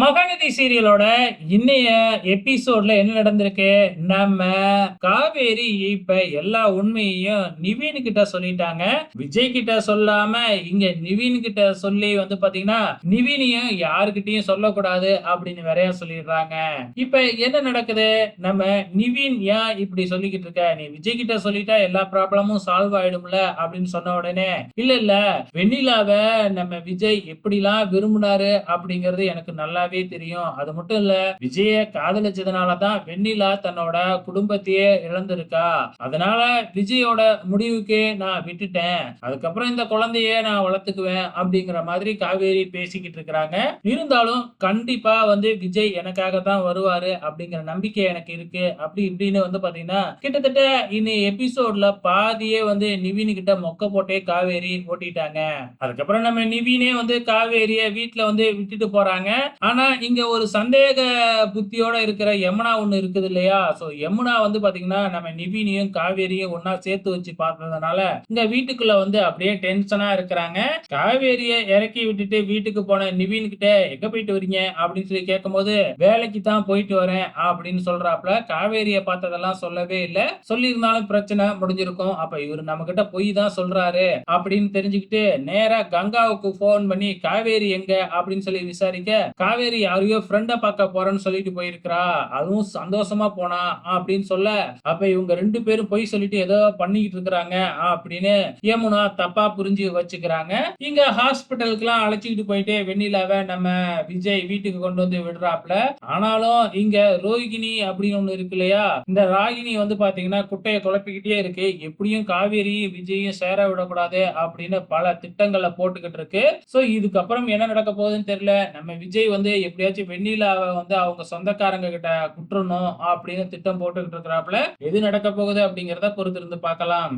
மகாநதி சீரியலோட இன்னைய எபிசோட்ல என்ன நடந்திருக்கு? நம்ம காவேரி இப்ப எல்லா உண்மையையும் நிவீன் கிட்ட சொல்லிட்டாங்க. விஜய் கிட்ட சொல்லாம இங்க நிவீன் கிட்ட சொல்லி வந்து பாத்தீங்கன்னா நிவினையும் யாருக்கிட்டையும் சொல்லக்கூடாது அப்படின்னு வேறைய சொல்லிடுறாங்க. இப்ப என்ன நடக்குது? நம்ம நிவின் ஏன் இப்படி சொல்லிக்கிட்டு இருக்க? நீ விஜய் கிட்ட சொல்லிட்டா எல்லா ப்ராப்ளமும் சால்வ் ஆயிடும்ல அப்படின்னு சொன்ன உடனே இல்ல இல்ல வெண்ணிலாவை நம்ம விஜய் எப்படிலாம் விரும்பினாரு அப்படிங்கறது எனக்கு நல்லாவே தெரியும். அது மட்டும் இல்ல விஜய காதலிச்சதுனாலதான் வெண்ணிலா தன்னோட குடும்பத்தையே இழந்திருக்கா. அதனால விஜயோட முடிவுக்கு நான் விட்டுட்டேன். அதுக்கப்புறம் இந்த குழந்தைய நான் வளர்த்துக்குவேன் அப்படிங்கிற மாதிரி காவேரி பேசிக்கிட்டு இருக்கிறாங்க. இருந்தாலும் கண்டிப்பா வந்து விஜய் எனக்காக தான் வருவாரு அப்படிங்கிற நம்பிக்கை எனக்கு இருக்கு. அப்படி இப்படின்னு வந்து பாத்தீங்கன்னா கிட்டத்தட்ட இனி எபிசோட்ல பாதியே வந்து நிவின் கிட்ட மொக்க போட்டே காவேரி ஓட்டிட்டாங்க. அதுக்கப்புறம் நம்ம நிவினே வந்து காவேரிய வீட்டுல வந்து விட்டுட்டு போறாங்க. ஆனா இங்க ஒரு சந்தேக புத்தியோட இருக்கிற யமுனா ஒண்ணு இருக்குது இல்லையா? சோ யமுனா வந்து பாத்தீங்கன்னா நம்ம நிவினையும் காவேரியும் ஒன்னா சேர்த்து வச்சு பார்த்ததுனால இந்த வீட்டுக்குள்ள வந்து அப்படியே டென்ஷனா இருக்கிறாங்க. காவேரிய இறக்கி விட்டுட்டு வீட்டுக்கு போன நிவின் கிட்ட எங்க போயிட்டு வரீங்க? அப்படின்னு சொல்லி கேட்கும் போது வேலைக்கு தான் போயிட்டு வரேன் அப்படின்னு சொல்றாப்ல காவேரிய பார்த்ததெல்லாம் சொல்லவே இல்லை. சொல்லியிருந்தாலும் பிரச்சனை முடிஞ்சிருக்கும். அப்ப இவர் நம்ம கிட்ட பொய் தான் சொல்றாரு அப்படின்னு தெரிஞ்சுக்கிட்டு நேரா கங்காவுக்கு போன் பண்ணி காவேரி எங்க? அப்படின்னு சொல்லி விசாரிக்க காவேரி யாரையோ ஃப்ரெண்ட பார்க்க போறேன்னு சொல்லிட்டு போயிருக்கிறா. அதுவும் சந்தோஷமா போனா அப்படின்னு சொல்ல அப்ப இவங்க ரெண்டு பேரும் பொய் சொல்லிட்டு ஏதோ பண்ணிக்கிட்டு இருக்கிறாங்க அப்படின்னு யமுனா தப்பா புரிஞ்சு வச்சுக்கிறாங்க. இங்க ஹாஸ்பிட்டலுக்கு எல்லாம் அழைச்சிக்கிட்டு போயிட்டு வெண்ணிலாவை நம்ம விஜய் வீட்டுக்கு கொண்டு வந்து விடுறாப்ல ஆனாலும் இங்க ரோகிணி அப்படின்னு ஒண்ணு இருக்கு இல்லையா? இந்த ராகிணி வந்து பாத்தீங்கன்னா குட்டையை குழப்பிக்கிட்டே இருக்கு. எப்படியும் காவேரி விஜயும் சேர விடக்கூடாது அப்படின்னு பல திட்டங்களை போட்டுக்கிட்டு இருக்கு. சோ இதுக்கப்புறம் என்ன நடக்க போகுதுன்னு தெரியல. நம்ம விஜய் வந்து வந்து எப்படியாச்சும் வெண்ணிலாவை வந்து அவங்க சொந்தக்காரங்க கிட்ட குற்றணும் அப்படின்னு திட்டம் போட்டுக்கிட்டு இருக்கிறாப்புல எது நடக்க போகுது அப்படிங்கறத பொறுத்திருந்து பார்க்கலாம்.